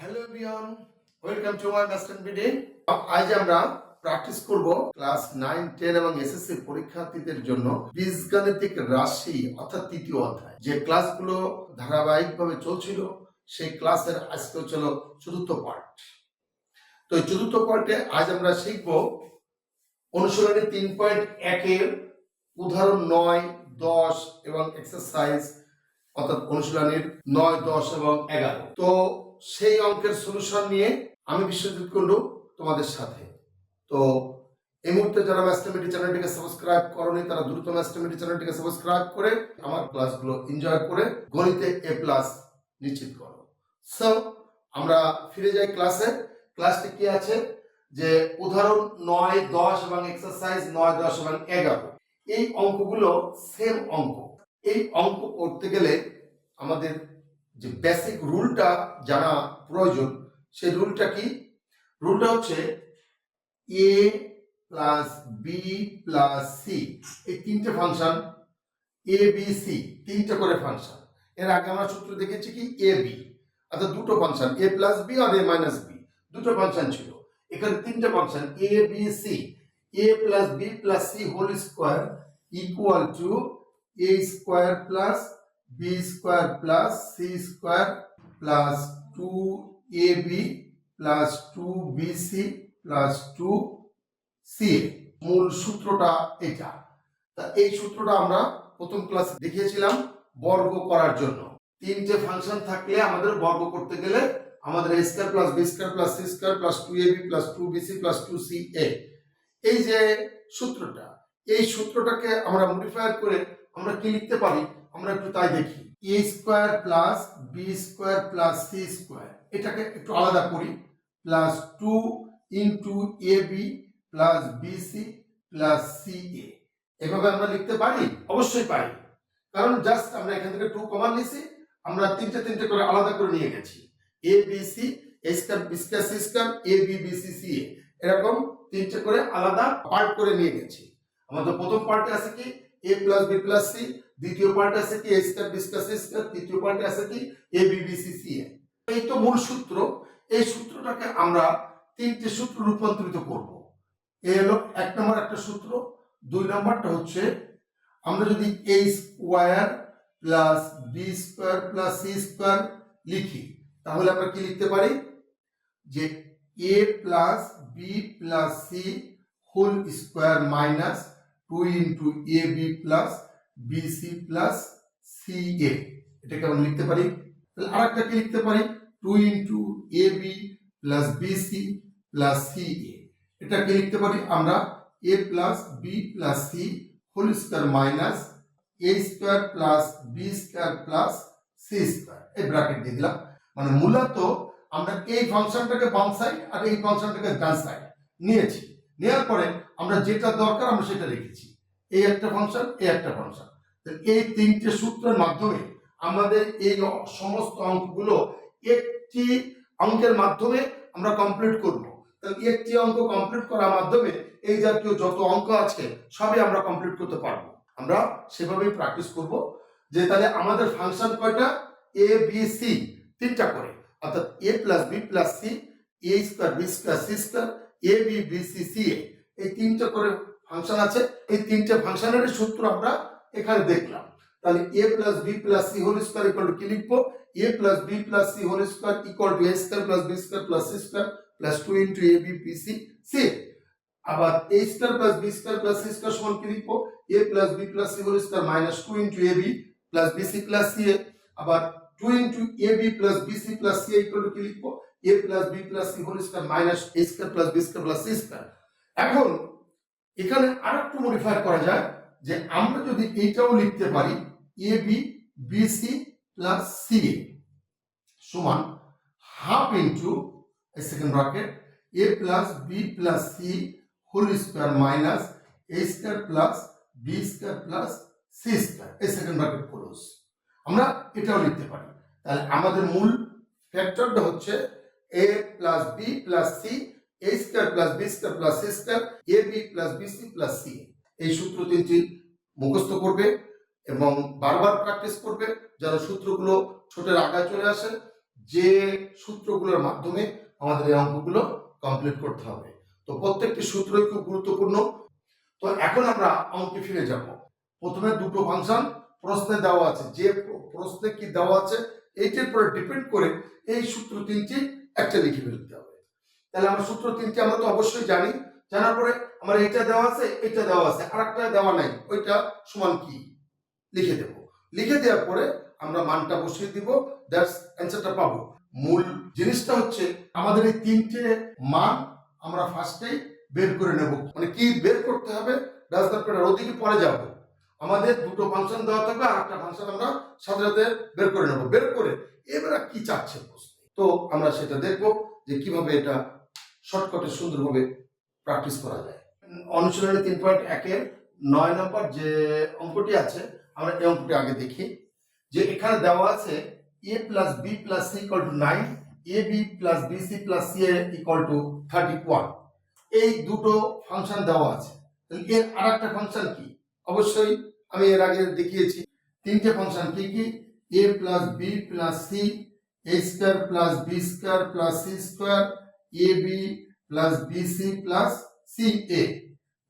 Hello বিয়ন welcome to my master video আজ আমরা practice করব ক্লাস নাইন টেন এবং এসএসসি পরীক্ষার্থীদের জন্য বীজগাণিতিক রাশি, অর্থাৎ তৃতীয় অধ্যায়। যে ক্লাসগুলো ধারাবাহিকভাবে চলছিল, সেই ক্লাসের আজকে চলো চতুর্থ পার্ট তো চতুর্থ পার্টে আজ আমরা শিখব অনুশীলনী তিন পয়েন্ট একের উদাহরণ নয়, দশ এবং এক্সারসাইজ অর্থাৎ অনুশীলনীর নয়, দশ এবং এগারো। তো সেই অঙ্কের সলিউশন নিয়ে আমি বিশ্বজিৎ কুণ্ডু তোমাদের সাথে। তো এই মুহূর্তে যারা ম্যাস্টারমিটি চ্যানেলটিকে সাবস্ক্রাইব করনি, তারা দ্রুত ম্যাস্টারমিটি চ্যানেলটিকে সাবস্ক্রাইব করে আমার ক্লাসগুলো এনজয় করে গণিতে এ প্লাস নিশ্চিত করো। সো আমরা ফিরে যাই ক্লাসে ক্লাসটি কি আছে? যে উদাহরণ নয়, দশ এবং এক্সারসাইজ নয়, দশ এবং এগারো। এই অঙ্কগুলো সেম অঙ্ক। এই অঙ্ক করতে গেলে আমাদের যে বেসিক রুলটা জানা প্রয়োজন, সেই রুলটা কি? রুলটা হচ্ছে A plus B plus C এই তিনটে ফাংশন এ বি সি তিনটে করে ফাংশন এর আগে আমরা সূত্র দেখেছি কি? এ বি অর্থাৎ দুটো ফাংশন এ প্লাস বি আর এ মাইনাস বি দুটো ফাংশন ছিল। এখানে তিনটে function A B C A plus B plus C whole square equal to A square plus B square plus C square plus two A B plus two B C plus two C মূল সূত্রটা এটা। তা এই সূত্রটা আমরা প্রথম ক্লাসে দেখিয়েছিলাম বর্গ করার জন্য। তিনটে ফাংশন থাকলে আমাদের বর্গ করতে গেলে আমাদের A square plus B square plus C square plus two A B plus two B C plus two C A এই যে সূত্রটা, এই সূত্রটাকে আমরা মডিফায়ার করে আমরা কি লিখতে পারি? আমরা একটু তাই দেখি। A square plus B square plus C square এটাকে একটু আলাদা করি। Plus two into A B plus B C plus C A এভাবে আমরা লিখতে পারি? অবশ্যই পারি। কারণ জাস্ট আমরা এখান থেকে টু কমান নিছি আমরা তিনটে তিনটে করে আলাদা করে নিয়ে গেছি। A B C square B square C square A B B C C A এরকম তিনটে করে আলাদা পার্ট করে নিয়ে গেছি। আমাদের প্রথম পার্টে আছে কি? A plus B plus C দ্বিতীয় পার্টে আছে কি? A square B square C square তৃতীয় পার্টে আছে কি? A B B C C A এই তো মূল সূত্র। এই সূত্রটাকে আমরা তিনটে সূত্র রূপান্তরিত করব। এই হলো এক নম্বর একটা সূত্র, দুই নম্বরটা হচ্ছে আমরা যদি A square plus B square plus C square লিখি, তাহলে আমরা কি লিখতে পারি? যে A plus B plus C whole square minus two into A B plus B C plus C A এটাকে আমরা লিখতে পারি। তাহলে আরেকটা কি লিখতে পারি। Two into A B plus B C plus C A এটাকে লিখতে পারি আমরা A plus B plus C whole square minus A square plus B square plus C square এই ব্র্যাকেট দিয়ে দিলাম। মানে মূলত আমরা এই ফাংশনটাকে বাম সাইড আর এই ফাংশনটাকে ডান সাইড নিয়েছি। নেওয়ার পরে আমরা যেটা দরকার আমরা সেটা রেখেছি। এই একটা ফাংশন এই একটা ফাংশন এই তিনটে সূত্রের মাধ্যমে আমাদের এই সমস্ত অঙ্কগুলো একটি অঙ্কের মাধ্যমে আমরা কমপ্লিট করব। তাহলে একটি অঙ্ক কমপ্লিট করার মাধ্যমে এই জাতীয় যত অঙ্ক আছে, সবই আমরা কমপ্লিট করতে পারব। আমরা সেভাবেই প্র্যাকটিস করব যে তাহলে আমাদের ফাংশন কয়টা? এ বি সি তিনটা করে। অর্থাৎ A plus B plus C A square B square C square A B B C C A এই তিনটা করে ফাংশন আছে। এই তিনটে ফাংশনের সূত্র আমরা এখানে দেখলাম। তাহলে A plus B plus C whole square equal to কি লিখব? A plus B plus C whole square equal to A square plus B square plus C square plus two into A B P C C আবার A square plus B square plus C square সমান কি লিখব? A plus B plus C whole square minus two into A B plus B C plus C A আবার two into A B plus B C plus C equal to কি লিখব? A plus B plus C whole square minus A square plus B square plus C square এখন এখানে আরেকটু modify করা যায় যে আমরা যদি এইটাও লিখতে পারি A B B C plus C A সমান half into second bracket A plus B plus C whole square minus A square plus B square plus C square এই সেকেন্ড ব্র্যাকেট ক্লোজ আমরা এটাও লিখতে পারি। তাহলে আমাদের মূল ফ্যাক্টরটা হচ্ছে A plus B plus C A square plus B square plus C square A B plus B C plus C এই সূত্র তিনটি মুখস্থ করবে এবং বারবার প্র্যাকটিস করবে যেন সূত্রগুলো ছোটের আগায় চলে আসে। যে সূত্রগুলোর মাধ্যমে আমাদের এই অঙ্কগুলো কমপ্লিট করতে হবে। তো প্রত্যেকটি সূত্রই খুব গুরুত্বপূর্ণ। তো এখন আমরা অঙ্কে ফিরে যাব। প্রথমে দুটো ফাংশন প্রশ্নে দেওয়া আছে। যে প্র- প্রশ্নে কি দেওয়া আছে, এইটির উপরে ডিপেন্ড করে এই সূত্র তিনটি একটা লিখে ফেলতে হবে। তাহলে আমরা সূত্র তিনটি আমরা তো অবশ্যই জানি। জানার পরে আমার এটা দেওয়া আছে এটা দেওয়া আছে আর একটা দেওয়া নাই, ওইটা সমান কি? লিখে দেব। লিখে দেওয়ার পরে আমরা মানটা বসিয়ে দিব দ্যাটস অ্যান্সারটা পাবো। মূল জিনিসটা হচ্ছে আমাদের এই তিনটে মান আমরা ফার্স্টেই বের করে নেব। মানে কি বের করতে হবে? প্যাটার ওদিকে পরে যাব। আমাদের দুটো ফাংশন দেওয়া থাকবে আর একটা ফাংশন আমরা সাথে সাথে বের করে নেব। বের করে, এবার কি চাচ্ছে তো আমরা সেটা দেখব যে কীভাবে এটা শর্টকাটে সুন্দরভাবে প্র্যাকটিস করা যায়। অনুশীলনে তিন পয়েন্ট একের নয় নম্বর যে অঙ্কটি আছে, আমরা এই অঙ্কটি আগে দেখি। যে এখানে দেওয়া আছে A plus B plus C equal to nine A B plus B C plus C A equal to thirty one এই দুটো ফাংশন দেওয়া আছে। এর আর একটা ফাংশন কি? অবশ্যই আমি এর আগে দেখিয়েছি। তিনটে ফাংশন কি কি? A plus B plus C A square plus B square plus C square A B plus B C plus C A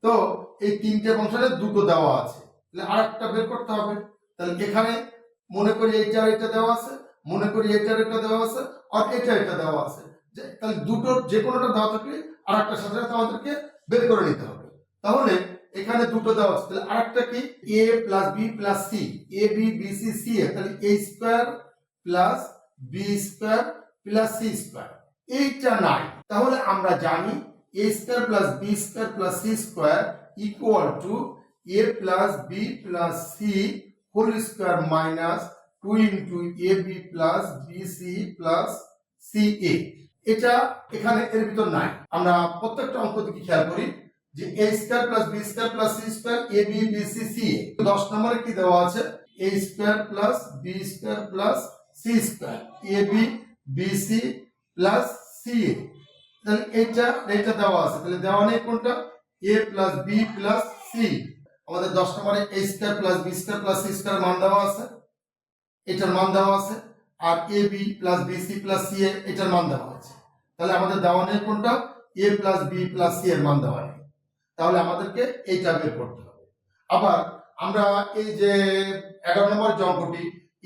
তো এই তিনটে ফাংশনের দুটো দেওয়া আছে। তাহলে আর একটা বের করতে হবে। তাহলে এখানে মনে করি এইটার এটা দেওয়া আছে, মনে করি এটার এটা দেওয়া আছে, আর এটা এটা দেওয়া আছে। যে, তাহলে দুটোর যে কোনোটা দেওয়া থাকলে আর একটা সাথে সাথে আমাদেরকে বের করে নিতে হবে। তাহলে এখানে দুটো দেওয়া আছে। তাহলে আরেকটা কি? A plus B plus C A B B C C A তাহলে A square plus B square plus C square এইটা নাই। তাহলে আমরা জানি A square plus B square plus C square equal to A plus B plus C whole square minus two into A B plus B C plus C A এটা এখানে এর ভিতর নাই। আমরা প্রত্যেকটা অঙ্ক দিকে খেয়াল করি যে A square plus B square plus C square A B B C C A দশ নম্বরে কি দেওয়া আছে? A square plus B square plus C square A B B C plus C A তাহলে এটা এটা দেওয়া আছে। তাহলে কোনটা? A plus B plus C আমাদের প্লাস বি প্লাস মান আছে। মান আছে। আর B plus B C plus C আছে। তাহলে আমাদের কোনটা? A plus B plus C এর মান নেই। তাহলে আমাদেরকে এইটা বের করতে হবে। আবার আমরা এই যে এগারো নম্বর যে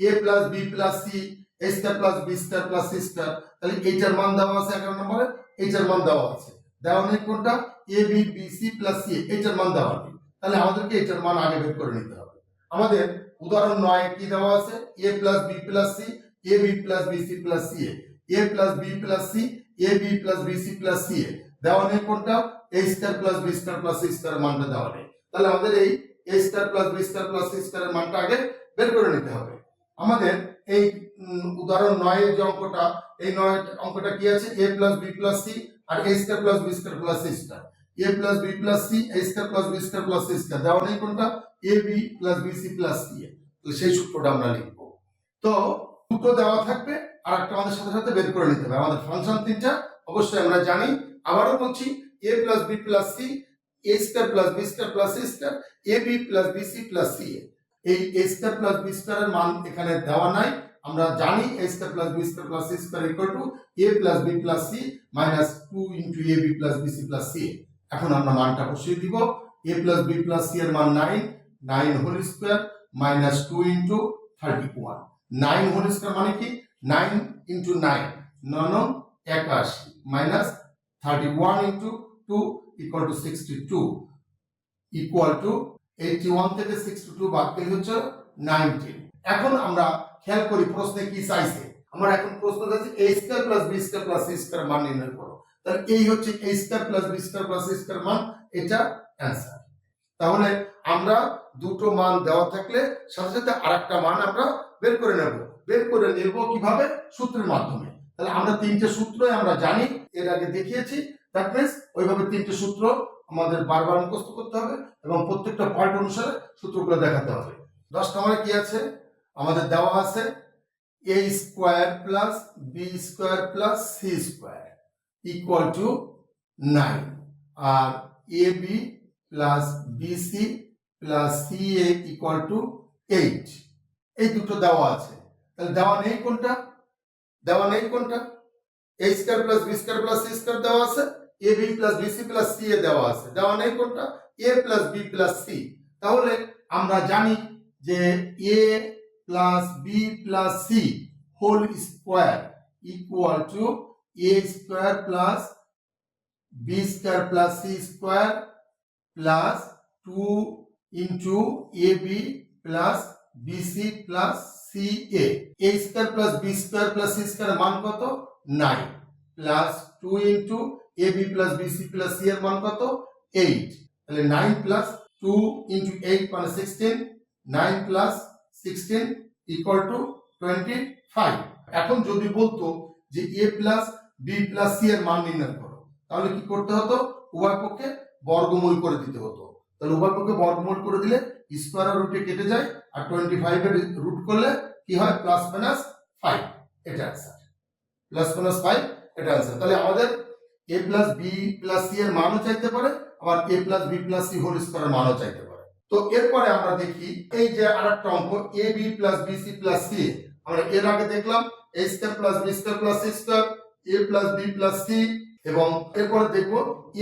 A plus B plus C A square plus B square plus C square তাহলে এইটার মান দেওয়া আছে এগারো নম্বরে এইটার মান দেওয়া আছে। দেওয়া নেই কোনটা? A B B C plus C এইটার মান দেওয়া নেই। তাহলে আমাদেরকে এটার মান আগে বের করে নিতে হবে। আমাদের উদাহরণ নয় কি দেওয়া আছে? A plus B plus C A B plus B C plus C A. Plus B plus C A B plus B C plus C A. দেওয়া নেই কোনটা? A square plus B square plus C square মানটা দেওয়া নেই। তাহলে আমাদের এই A square plus B square plus C স্কোয়ারের মানটা আগে বের করে নিতে হবে। আমাদের এই উদাহরণ নয়ের যে অঙ্কটা, এই নয় অঙ্কটা কি আছে? A plus B plus C R A square plus B square plus C square A plus B plus C A square plus B square plus C square দেওয়া নেই কোনটা? A B plus B C plus C A. তো সেই সূত্রটা আমরা লিখব। তো দুটো দেওয়া থাকবে, আর একটা আমাদের সাথে সাথে বের করে নিতে হবে। আমাদের ফাংশন তিনটা, অবশ্যই আমরা জানি। আবারও বলছি A plus B plus C A square plus B square plus C square A B plus B C plus C A. এই এ স্কোয়ার প্লাস বি স্কোয়ারের মান এখানে দেওয়া নাই। আমরা জানি A square plus B square plus C square equal to A plus B plus C minus two into A B plus B C plus C এখন আমরা মানটা বসিয়ে দিব। A plus B plus C এর মান nine nine whole square minus two into thirty one nine whole square মানে কি? Nine into nine নন একাশি minus thirty one into two equal to sixty two equal two eighty one থেকে sixty two বাদ গেলে হচ্ছে নাইনটিন এখন আমরা খেয়াল করি প্রশ্নে কি চাইছে। আমরা এখন প্রশ্ন চাইছি A square plus B square plus C square মান নির্ণয় করো। তাহলে এই হচ্ছে A square plus B square plus C square মান, এটা অ্যান্সার তাহলে আমরা দুটো মান দেওয়া থাকলে সাথে সাথে আরেকটা মান আমরা বের করে নেব। বের করে নেব কীভাবে? সূত্রের মাধ্যমে। তাহলে আমরা তিনটে সূত্রই আমরা জানি, এর আগে দেখিয়েছি। দ্যাট মিনস ওইভাবে তিনটে সূত্র আমাদের বারবার মুখস্থ করতে হবে এবং প্রত্যেকটা পয়েন্ট অনুসারে সূত্রগুলো দেখাতে হবে। দশ নম্বরে কি আছে? আমাদের দেওয়া আছে A square plus B square plus C square equal to nine R A B plus BC plus C A equal to eight এই দুটো দেওয়া আছে। তাহলে দেওয়া নেই কোনটা? দেওয়া নেই কোনটা? A square plus B square plus C square দেওয়া আছে A B plus BC plus C A দেওয়া আছে। দেওয়া নেই কোনটা? A plus B plus C তাহলে আমরা জানি যে A plus B plus C whole square equal to A square plus B square plus C square plus two into A B plus BC plus C A A square plus B square plus C square মান কত? Nine plus two into A B plus BC plus C এর মান কত? Eight তাহলে nine plus two into eight মানে sixteen nine plus sixteen equal to twenty five এখন যদি বলতো যে A plus B plus C এর মান নির্ণয় করো, তাহলে কি করতে হতো? উভয় পক্ষে বর্গমূল করে দিতে হতো। তাহলে উভয় পক্ষে বর্গমূল করে দিলে স্কোয়ার রুটে কেটে যায় আর টোয়েন্টি ফাইভ এর রুট করলে কি হয়? প্লাস মাইনাস ফাইভ এটা অ্যান্সার প্লাস মাইনাস ফাইভ এটা অ্যান্সার তাহলে আমাদের A plus B plus C এর মানও চাইতে পারে, আবার A plus B plus C whole স্কোয়ারের মানও চাইতে পারে। তো এরপরে আমরা দেখি এই যে আরেকটা অঙ্ক A B plus B C plus C আমরা এর আগে দেখলাম A square plus B square plus C square A plus B plus C এবং এরপরে দেখব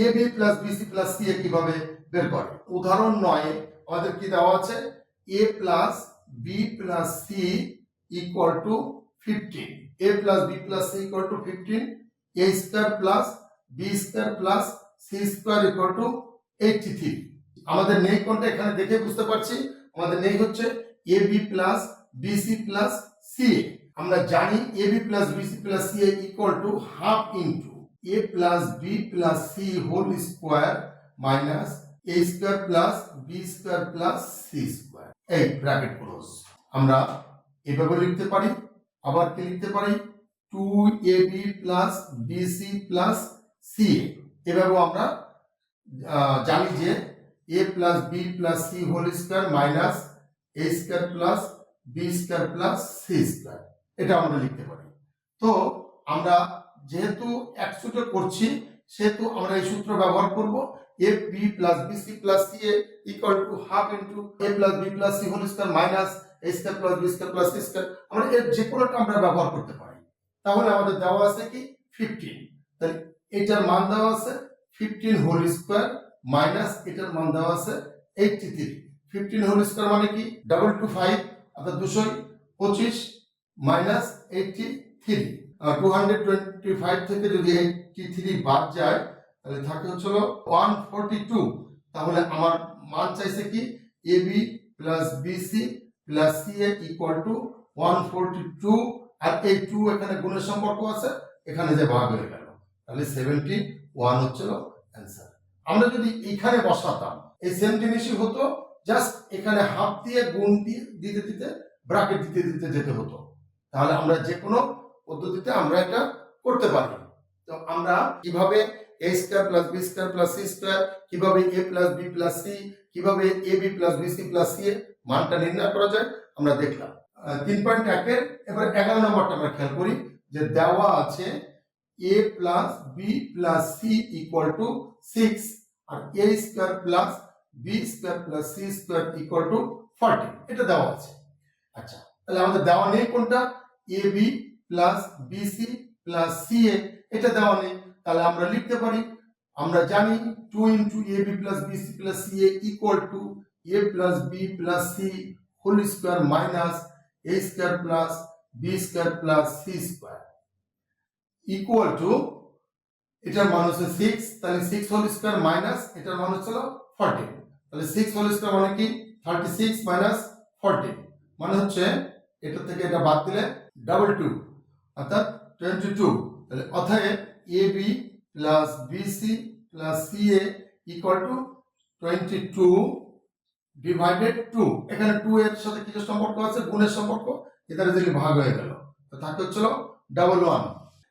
A B plus B C plus C A কীভাবে বের করে। উদাহরণ নয়, আমাদের কি দেওয়া আছে? A plus B plus C equal to fifteen A plus B plus C equal to fifteen A square plus B square plus C square equal to eighty three আমাদের নেই কোনটা এখানে দেখে বুঝতে পারছি। আমাদের নেই হচ্ছে A B plus BC plus C আমরা জানি A B plus BC plus C A equal to half into A plus B plus C whole square minus A square plus B square plus C square এই bracket close আমরা এভাবে লিখতে পারি, আবার কি লিখতে পারি? Two A B plus BC plus C এভাবেও আমরা জানি যে A plus B plus C whole square minus A square plus B square plus C square এটা আমরা লিখতে পারি। তো আমরা যেহেতু একশোটা করছি, সেহেতু আমরা এই সূত্র ব্যবহার করব। A B plus B C plus C A equal to half into A plus B plus C whole square minus A square plus B square plus C square আমরা এর যে কোনোটা আমরা ব্যবহার করতে পারি। তাহলে আমাদের দেওয়া আছে কি? ফিফটিন তাহলে এটার মান দেওয়া আছে ফিফটিন হোল স্কোয়ার মাইনাস এটার মান দেওয়া আছে eighty three fifteen whole square মানে কি? ডাবল টু ফাইভ অর্থাৎ দুশো পঁচিশ minus eighty three two hundred twenty five থেকে যদি এইটটি থ্রি বাদ যায়, তাহলে থাকে হচ্ছিল ওয়ান ফোরটি টু তাহলে আমার মান চাইছে কি? A B plus BC plus C A equal to one forty two আর এই টু এখানে গুণের সম্পর্ক আছে, এখানে যে ভাগ হয়ে গেল। তাহলে সেভেন্টি ওয়ান হচ্ছিল অ্যান্সার আমরা যদি এখানে বসাতাম, এই সেম জিনিসই হতো জাস্ট এখানে হাফ দিয়ে গুণ দিয়ে দিতে দিতে ব্রাকেট দিতে দিতে যেতে হতো। তাহলে আমরা যে কোনো পদ্ধতিতে আমরা এটা করতে পারি। তো আমরা কীভাবে A square plus B square plus C square কীভাবে A plus B plus C কীভাবে A B plus B C plus C এর মানটা নির্ণয় করা যায়, আমরা দেখলাম। তিন পয়েন্ট একের এবার এগারো নম্বরটা আমরা খেয়াল করি, যে দেওয়া আছে A plus B plus C equal to six R A square plus B square plus C square equal to forty এটা দেওয়া আছে। আচ্ছা তাহলে আমাদের দেওয়া নেই কোনটা? A B plus BC plus C A এটা দেওয়া নেই। তাহলে আমরা লিখতে পারি, আমরা জানি two into A B plus BC plus C A equal to A plus B plus C whole square minus A square plus B square plus C square equal to এটার মান হচ্ছে সিক্স তাহলে সিক্স হোল স্কোয়ার মাইনাস এটার মান হচ্ছিল fourteen তাহলে six whole square মানে কি? থার্টি সিক্স মাইনাস ফর্টিন মানে হচ্ছে এটা থেকে এটা বাদ দিলে ডাবল টু অর্থাৎ টোয়েন্টি টু তাহলে অতএব A B plus BC plus C A equal to twenty two divided two এখানে টু এর সাথে কিছু সম্পর্ক আছে? গুণের সম্পর্ক। এখানে যদি ভাগ হয়ে গেল, তো থাকে হচ্ছিল ডাবল ওয়ান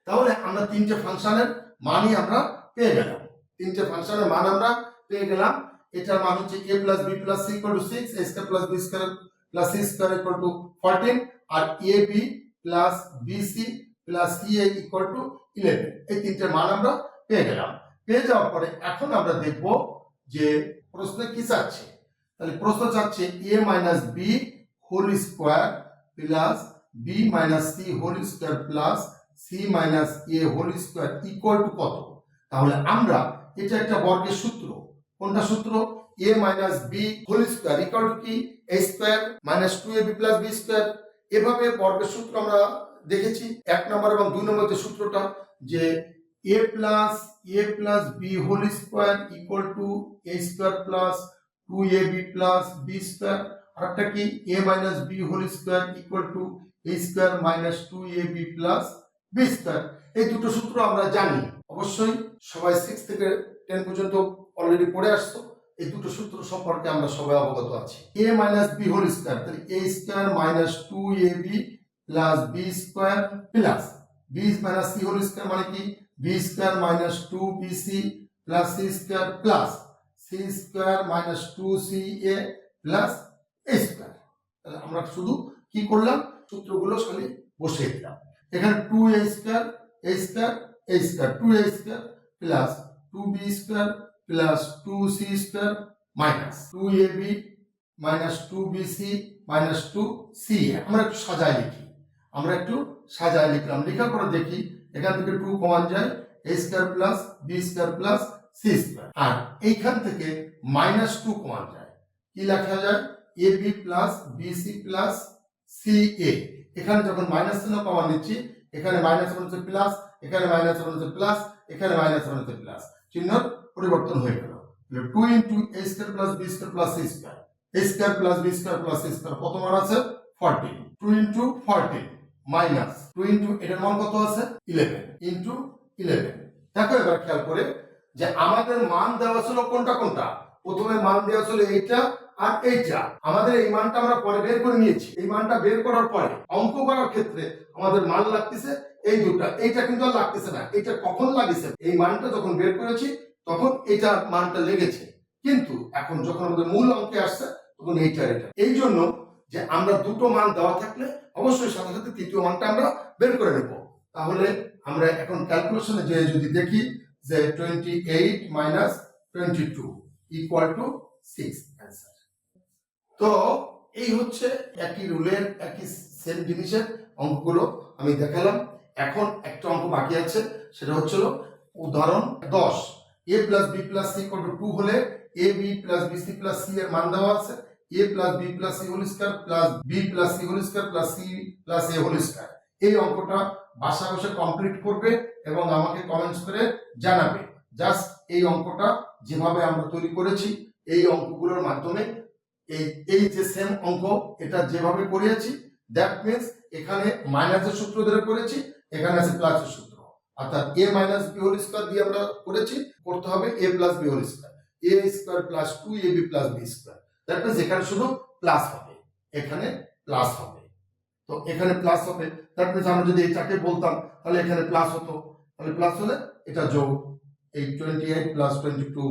তাহলে আমরা তিনটে ফাংশনের মানই আমরা পেয়ে গেলাম। তিনটে ফাংশনের মান আমরা পেয়ে গেলাম। এটার মান হচ্ছে A plus B plus C equal to six A square plus B square plus C square equal to fourteen R A B plus B C plus C A equal to eleven এই তিনটে মান আমরা পেয়ে গেলাম। পেয়ে যাওয়ার পরে এখন আমরা দেখব যে প্রশ্ন কি চাচ্ছে। তাহলে প্রশ্ন চাচ্ছে A minus B whole square plus B minus C whole square plus C minus A whole square equal to কত? তাহলে আমরা এটা একটা বর্গের সূত্র। কোনটা সূত্র? A minus B whole square equal to কি? A square minus two A B plus B square এভাবে বর্গের সূত্র আমরা দেখেছি। এক নম্বর এবং দুই নম্বর যে সূত্রটা, যে A plus A plus B whole square equal to A square plus two A B plus B square আরেকটা কি? A minus B whole square equal to A square minus two A B plus B square এই দুটো সূত্র আমরা জানি। অবশ্যই সবাই six থেকে টেন পর্যন্ত অলরেডি পড়ে আসতো এই দুটো সূত্র সম্পর্কে আমরা সবাই অবগত আছি। A minus B whole square তাহলে A square minus two A B plus B square plus B minus C whole square মানে কি? B square minus two B C plus C square plus C square minus two C A plus A square তাহলে আমরা শুধু কি করলাম? সূত্রগুলো খালি বসিয়ে দিলাম। এখানে two A square A square A square two A square plus two B square plus two C square minus two A B minus two B C minus two C A আমরা একটু সাজায় লিখি। আমরা একটু সাজায় লিখলাম। লেখার পরে দেখি এখান থেকে টু কমান যায় A square plus B square plus C square আর এইখান থেকে মাইনাস টু কমান যায়। কি লেখা যায়? A B plus B C plus C A এখানে যখন মাইনাস চিহ্ন কমান নিচ্ছি, এখানে মাইনাস ওয়ান হচ্ছে প্লাস এখানে মাইনাস ওয়ান হচ্ছে প্লাস এখানে মাইনাস ওয়ান হচ্ছে প্লাস চিহ্ন পরিবর্তন হয়ে গেল। Two into A square plus B square plus C square A square plus B square plus C square কত মান আছে? Fourteen two into fourteen minus two into এটার মান কত আছে? ইলেভেন ইন্টু ইলেভেন দেখো এবার খেয়াল করে যে আমাদের মান দেওয়া ছিল কোনটা কোনটা? প্রথমে মান দেওয়া ছিল এইটা আর এইটা আমাদের এই মানটা আমরা পরে বের করে নিয়েছি। এই মানটা বের করার পরে অঙ্ক করার ক্ষেত্রে আমাদের মান লাগতেছে এই দুটা। এইটা কিন্তু আর লাগতেছে না এটা কখন লাগিছে এই মানটা যখন বের করেছি, তখন এইটা মানটা লেগেছে। কিন্তু এখন যখন আমাদের মূল অঙ্কে আসছে, তখন এইটা এটা। এই জন্য যে আমরা দুটো মান দেওয়া থাকলে অবশ্যই সাথে সাথে তৃতীয় মানটা আমরা বের করে নেব। তাহলে আমরা এখন ক্যালকুলেশনে যে যদি দেখি যে twenty eight minus twenty two equal to six তো এই হচ্ছে একই রুলের, একই সেম জিনিসের অঙ্কগুলো আমি দেখালাম। এখন একটা অঙ্ক বাকি আছে, সেটা হচ্ছিল উদাহরণ দশ। A plus B plus C equal to two হলে A B plus B C plus C এর মান দেওয়া আছে। A plus B plus C whole square plus B plus C whole square plus C plus A whole square এই অঙ্কটা বাসা বসে complete করবে এবং আমাকে কমেন্টস করে জানাবে। জাস্ট এই অঙ্কটা যেভাবে আমরা তৈরি করেছি, এই অঙ্কগুলোর মাধ্যমে এই এই যে সেম অঙ্ক এটা যেভাবে করিয়েছি দ্যাট মিনস এখানে মাইনাসের সূত্র ধরে করেছি, এখানে আছে প্লাসের সূত্র। অর্থাৎ A minus B whole square দিয়ে আমরা করেছি, করতে হবে A plus B whole square A square plus two A B plus B square that means এখানে শুধু প্লাস হবে, এখানে প্লাস হবে। তো এখানে প্লাস হবে দ্যাট মিনস আমরা যদি এটাকে বলতাম, তাহলে এখানে প্লাস হতো। তাহলে প্লাস হলে এটা যোগ, এই twenty eight plus twenty two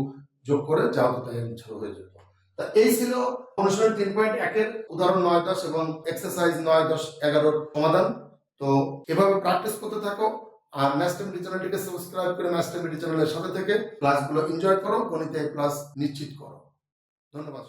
যোগ করে যা হতো তাই হয়ে যেত তা এই ছিল অনুশীলন তিন পয়েন্ট একের উদাহরণ নয় দশ এবং এক্সারসাইজ নয় দশ এগারোর সমাধান। তো এভাবে প্র্যাকটিস করতে থাকো আর ম্যাস্টারমিটি চ্যানেলটিকে সাবস্ক্রাইব করে ম্যাস্টারমিটি চ্যানেলের সাথে থেকে ক্লাসগুলো এনজয় করো, গণিতে ক্লাস নিশ্চিত করো। ধন্যবাদ